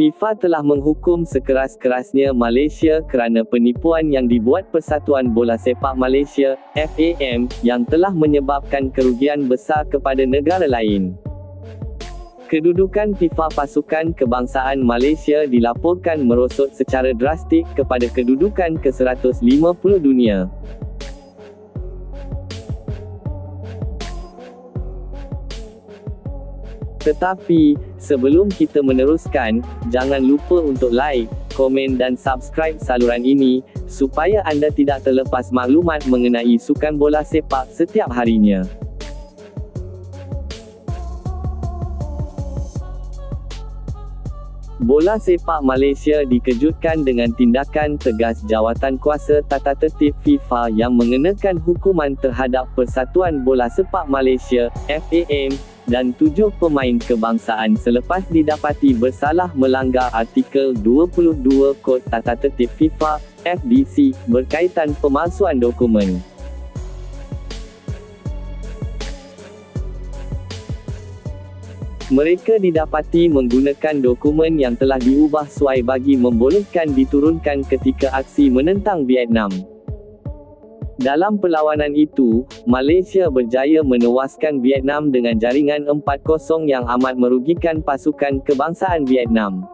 FIFA telah menghukum sekeras-kerasnya Malaysia kerana penipuan yang dibuat Persatuan Bola Sepak Malaysia, FAM, yang telah menyebabkan kerugian besar kepada negara lain. Kedudukan FIFA Pasukan Kebangsaan Malaysia dilaporkan merosot secara drastik kepada kedudukan ke-150 dunia. Tetapi, sebelum kita meneruskan, jangan lupa untuk like, komen dan subscribe saluran ini, supaya anda tidak terlepas maklumat mengenai sukan bola sepak setiap harinya. Bola sepak Malaysia dikejutkan dengan tindakan tegas jawatan kuasa tata tertib FIFA yang mengenakan hukuman terhadap Persatuan Bola Sepak Malaysia, FAM, dan tujuh pemain kebangsaan selepas didapati bersalah melanggar artikel 22 Kod Tata Tertib FIFA, FDC, berkaitan pemalsuan dokumen. Mereka didapati menggunakan dokumen yang telah diubah suai bagi membolehkan diturunkan ketika aksi menentang Vietnam. Dalam perlawanan itu, Malaysia berjaya menewaskan Vietnam dengan jaringan 4-0 yang amat merugikan pasukan kebangsaan Vietnam.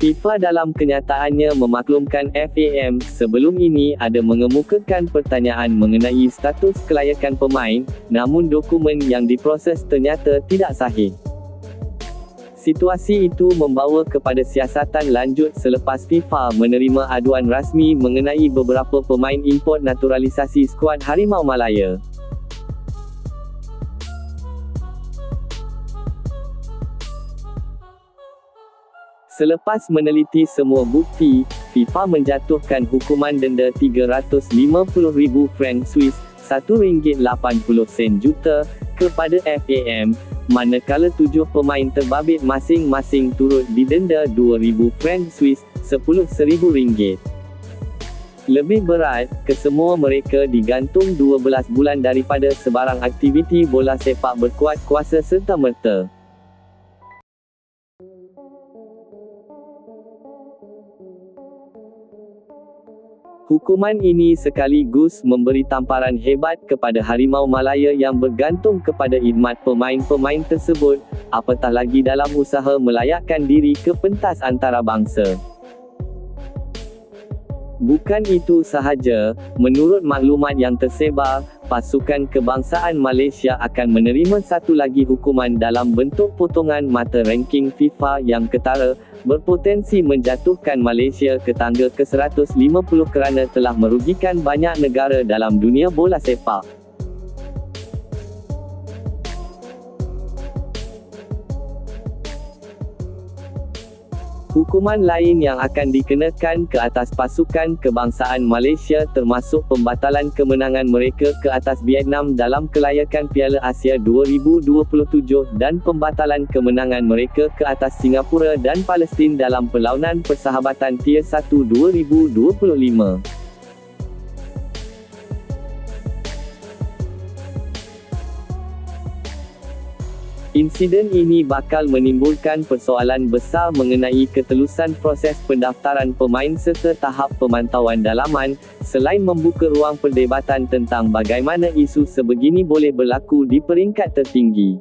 FIFA dalam kenyataannya memaklumkan FAM sebelum ini ada mengemukakan pertanyaan mengenai status kelayakan pemain, namun dokumen yang diproses ternyata tidak sahih. Situasi itu membawa kepada siasatan lanjut selepas FIFA menerima aduan rasmi mengenai beberapa pemain import naturalisasi skuad Harimau Malaya. Selepas meneliti semua bukti, FIFA menjatuhkan hukuman denda 350,000 franc Swiss, RM1.80 juta, kepada FAM, manakala tujuh pemain terbabit masing-masing turut didenda 2,000 franc Swiss, RM10,000. Lebih berat, kesemua mereka digantung 12 bulan daripada sebarang aktiviti bola sepak berkuat kuasa serta-merta. Hukuman ini sekaligus memberi tamparan hebat kepada Harimau Malaya yang bergantung kepada idmat pemain-pemain tersebut, apatah lagi dalam usaha melayakkan diri ke pentas antarabangsa. Bukan itu sahaja, menurut maklumat yang tersebar, pasukan kebangsaan Malaysia akan menerima satu lagi hukuman dalam bentuk potongan mata ranking FIFA yang ketara, berpotensi menjatuhkan Malaysia ke tangga ke-150 kerana telah merugikan banyak negara dalam dunia bola sepak. Hukuman lain yang akan dikenakan ke atas pasukan kebangsaan Malaysia termasuk pembatalan kemenangan mereka ke atas Vietnam dalam kelayakan Piala Asia 2027 dan pembatalan kemenangan mereka ke atas Singapura dan Palestin dalam perlawanan persahabatan Tier 1 2025. Insiden ini bakal menimbulkan persoalan besar mengenai ketelusan proses pendaftaran pemain serta tahap pemantauan dalaman, selain membuka ruang perdebatan tentang bagaimana isu sebegini boleh berlaku di peringkat tertinggi.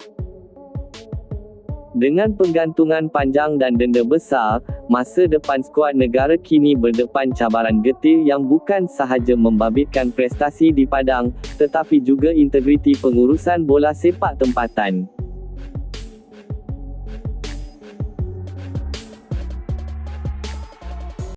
Dengan penggantungan panjang dan denda besar, masa depan skuad negara kini berdepan cabaran getir yang bukan sahaja membabitkan prestasi di padang, tetapi juga integriti pengurusan bola sepak tempatan.